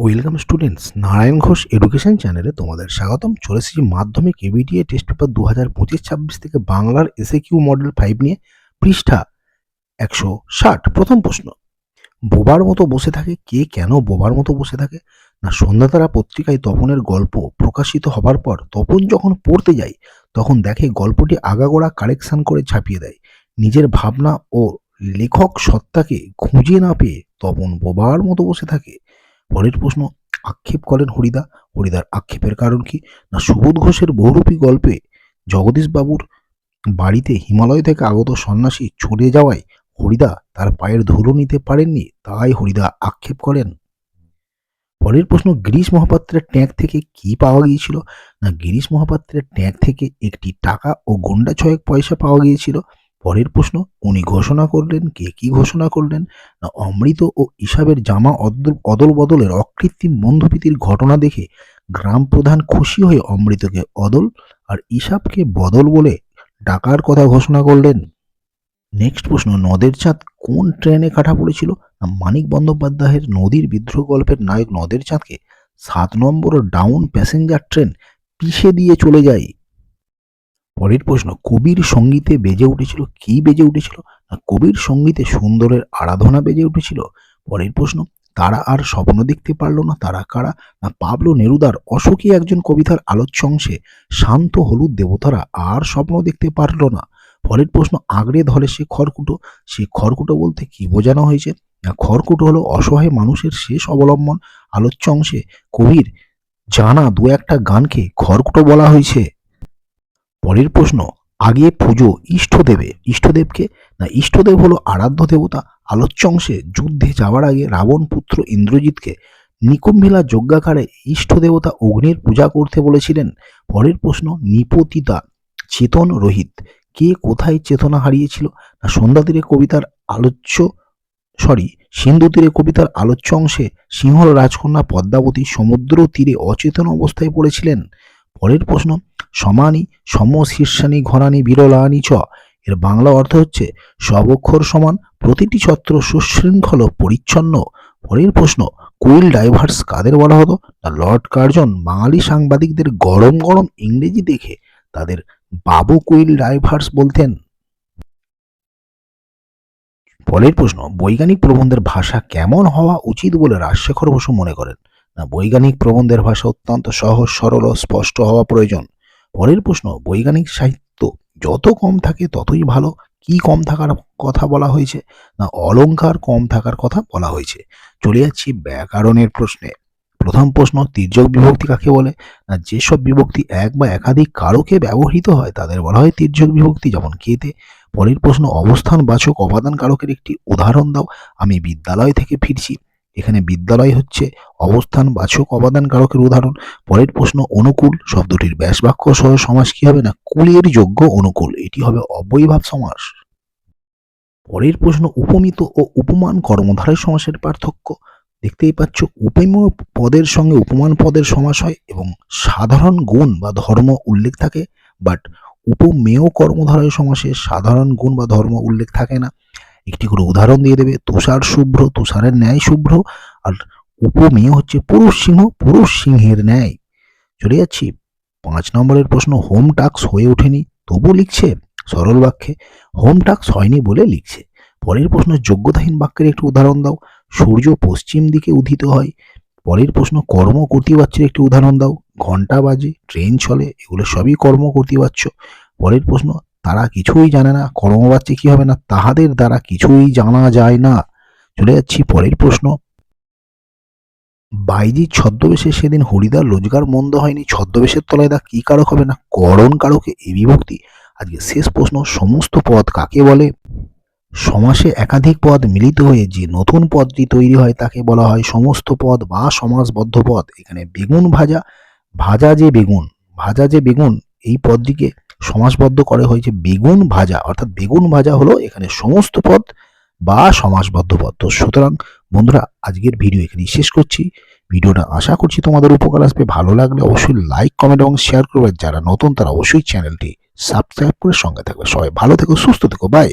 Welcome students, Narayan Ghosh education চ্যানেলে তোমাদের স্বাগতম। চলে এসেছি মাধ্যমিক এবিটিএ টেস্ট পেপার দু হাজার পঁচিশ ছাব্বিশ থেকে বাংলার এসএ কিউ মডেল ফাইভ নিয়ে পৃষ্ঠা একশো ষাট। প্রথম প্রশ্ন, বোবার মতো বসে থাকে কে কেন বোবার মতো বসে থাকে? না সন্ধ্যাতারা পত্রিকায় তপনের গল্প প্রকাশিত হবার পর তপন যখন পড়তে যায়, তখন দেখে গল্পটি আগাগোড়া কারেকশন করে ছাপিয়ে দেয়। নিজের ভাবনা ও লেখক সত্তাকে খুঁজে না পেয়ে তপন বোবার মতো বসে থাকে। পরের প্রশ্ন, আক্ষেপ করেন হরিদা। হরিদার আক্ষেপের কারণ কি? না, সুবোধ ঘোষের বহুরূপী গল্পে জগদীশ বাবুর বাড়িতে হিমালয় থেকে আগত সন্ন্যাসী চলে যাওয়ায় হরিদা তার পায়ের ধুলো নিতে পারেননি, তাই হরিদা আক্ষেপ করেন। পরের প্রশ্ন, গিরিশ মহাপাত্রের ট্যাঙ্ক থেকে কি পাওয়া গিয়েছিল? না, গিরিশ মহাপাত্রের ট্যাঙ্ক থেকে একটি টাকা ও গন্ডা ছয়েক পয়সা পাওয়া গিয়েছিল? পরের প্রশ্ন, উনি ঘোষণা করলেন, কে কি ঘোষণা করলেন? না, অমৃত ও ইসাবের জামা অদল বদলের অকৃত্রিম বন্ধুপ্রীতির ঘটনা দেখে গ্রাম প্রধান খুশি হয়ে অমৃতকে অদল আর ইসাবকে বদল বলে ডাকার কথা ঘোষণা করলেন। নেক্সট প্রশ্ন, নদের চাঁদ কোন ট্রেনে কাটা পড়েছিল? না, মানিক বন্দ্যোপাধ্যায়ের নদীর বিদ্রোহ গল্পের নায়ক নদের চাঁদকে সাত নম্বর ডাউন প্যাসেঞ্জার ট্রেন পিষে দিয়ে চলে যায়। পরের প্রশ্ন, কবির সঙ্গীতে বেজে উঠেছিল, কি বেজে উঠেছিল? না, কবির সঙ্গীতে সুন্দরের আরাধনা বেজে উঠেছিল? পরের প্রশ্ন, তারা আর স্বপ্ন দেখতে পারল না, তারা কারা? না, পাবলো নেরুদার অশোকী একজন কবিতার আলোচ্য অংশে শান্ত হলুদ দেবতারা আর স্বপ্ন দেখতে পারল না। পরের প্রশ্ন আগড়ে ধরে সে খড়কুটো? সে খড়কুটো বলতে কি বোঝানো হয়েছে? না, খড়কুটো হলো অসহায় মানুষের শেষ অবলম্বন আলোচ্য অংশে কবির জানা দু একটা গানকে খড়কুটো বলা হয়েছে। পরের প্রশ্ন, আগে পুজো ইষ্টদেবে, ইষ্টদেবকে? না, ইষ্টদেব হলো আরাধ্য দেবতা, আলোচ্য অংশে যুদ্ধে যাওয়ার আগে রাবণ পুত্র ইন্দ্রজিৎকে নিকুম্ভিলা যজ্ঞাকারে ইষ্ট দেবতা অগ্নির পূজা করতে বলেছিলেন। পরের প্রশ্ন, নিপতিতা চেতন রোহিত, কে কোথায় চেতনা হারিয়েছিল? না, সন্ধ্যা তীরে কবিতার আলোচ্য, সরি, সিন্ধু তীরে কবিতার আলোচ্য অংশে সিংহল রাজকন্যা পদ্মাবতী সমুদ্র তীরে অচেতন অবস্থায় পড়েছিলেন। পরের প্রশ্ন সমানি সম শীর্ষানি ঘরানি বিরলানি চ। এর বাংলা অর্থ হচ্ছে অক্ষর সমান প্রতিটি ছত্র সুশৃঙ্খল পরিচ্ছন্ন। পরের প্রশ্ন, কুইল ডাইভার্স কাদের বলা হতো? না, লর্ড কার্জন বাঙালি সাংবাদিকদের গরম গরম ইংরেজি দেখে তাদের বাবু কুইল ডাইভার্স বলতেন। পরের প্রশ্ন, বৈজ্ঞানিক প্রবন্ধের ভাষা কেমন হওয়া উচিত বলে রাজশেখর বসু মনে করেন? না, বৈজ্ঞানিক প্রবন্ধের ভাষা অত্যন্ত সহজ, সরল ও স্পষ্ট হওয়া প্রয়োজন। পরের প্রশ্ন, বৈজ্ঞানিক সাহিত্য যত কম থাকে ততই ভালো। কি কম থাকার কথা বলা হয়েছে? না, অলংকার কম থাকার কথা বলা হয়েছে। চলে যাচ্ছি ব্যাকরণের প্রশ্নে। প্রথম প্রশ্ন, তির্যক বিভক্তি কাকে বলে? না, যেসব বিভক্তি এক বা একাধিক কারকে ব্যবহৃত হয়, তাদের বলা হয় তির্যক বিভক্তি, যেমন কেতে। পরের প্রশ্ন অবস্থান বাচক অবাদান কারকের একটি উদাহরণ দাও। আমি বিদ্যালয় থেকে ফিরছি। এখানে বিদ্যালয় হচ্ছে অবস্থান বাচক অবাদান কারকের উদাহরণ। পরের প্রশ্ন, অনুকূল শব্দটির ব্যাসবাক্য সহ সমাস কি হবে না? কুলের যোগ্য অনুকূল, এটি হবে অবৈভাব সমাস। পরের প্রশ্ন, উপমিত ও উপমান কর্মধারয় সমাসের পার্থক্য। দেখতেই পাচ্ছ, উপমেয় পদের সঙ্গে উপমান পদের সমাস হয় এবং সাধারণ গুণ বা ধর্ম উল্লেখ থাকে বাট উপমেয় কর্মধারয় সমাসে সাধারণ গুণ বা ধর্ম উল্লেখ থাকে না। একটি করে উদাহরণ দিয়ে দেবে, তুষার শুভ্র, তুষারের ন্যায় শুভ্র, আর উপমেয় হচ্ছে পুরুষ সিংহ, পুরুষ সিংহের ন্যায়। চলে যাচ্ছি, পাঁচ নম্বরের প্রশ্ন, হোম টাক্স হয়ে ওঠেনি, তবু লিখছে, সরল বাক্যে, হোম টাক্স হয়নি বলে লিখছে। পরের প্রশ্ন যোগ্যতাহীন বাক্যের একটি উদাহরণ দাও, সূর্য পশ্চিম দিকে উদিত হয়। পরের প্রশ্ন, কর্ম কর্তৃবাচ্যের একটি উদাহরণ দাও ঘণ্টা বাজে, ট্রেন চলে, এগুলো সবই কর্ম কর্তৃবাচ্য পরের প্রশ্ন তারা কিছুই জানে না কর্মবাচ্যে কি হবে না, তাহাদের দ্বারা কিছুই জানা যায় না। চলে যাচ্ছি পরের প্রশ্ন। বাইজি ছদ্মবেশে সেদিন হরিদার রোজগার মন্দ হয়নি, ছদ্মবেশের তলায় দা কি কারক হবে না, করণ কারকে এই বিভক্তি? আজকে শেষ প্রশ্ন, সমস্ত পদ কাকে বলে? সমাসে একাধিক পদ মিলিত হয়ে যে নতুন পদটি তৈরি হয় তাকে বলা হয় সমস্ত পদ বা সমাসবদ্ধ পদ। এখানে বেগুন ভাজা ভাজা যে বেগুন, ভাজা যে বেগুন, এই পদটিকে সমাসবদ্ধ করে হয়েছে বেগুন ভাজা। অর্থাৎ বেগুন ভাজা হলো এখানে সমস্ত পদ বা সমাসবদ্ধ পদ। তো সুতরাং বন্ধুরা, আজকের ভিডিও এখানেই শেষ করছি। ভিডিওটা আশা করছি তোমাদের উপকার আসবে। ভালো লাগলে অবশ্যই লাইক কমেন্ট এবং শেয়ার করবে। যারা নতুন, তারা অবশ্যই চ্যানেলটি সাবস্ক্রাইব করে সঙ্গে থাকবে। সবাই ভালো থেকো, সুস্থ থেকো। বাই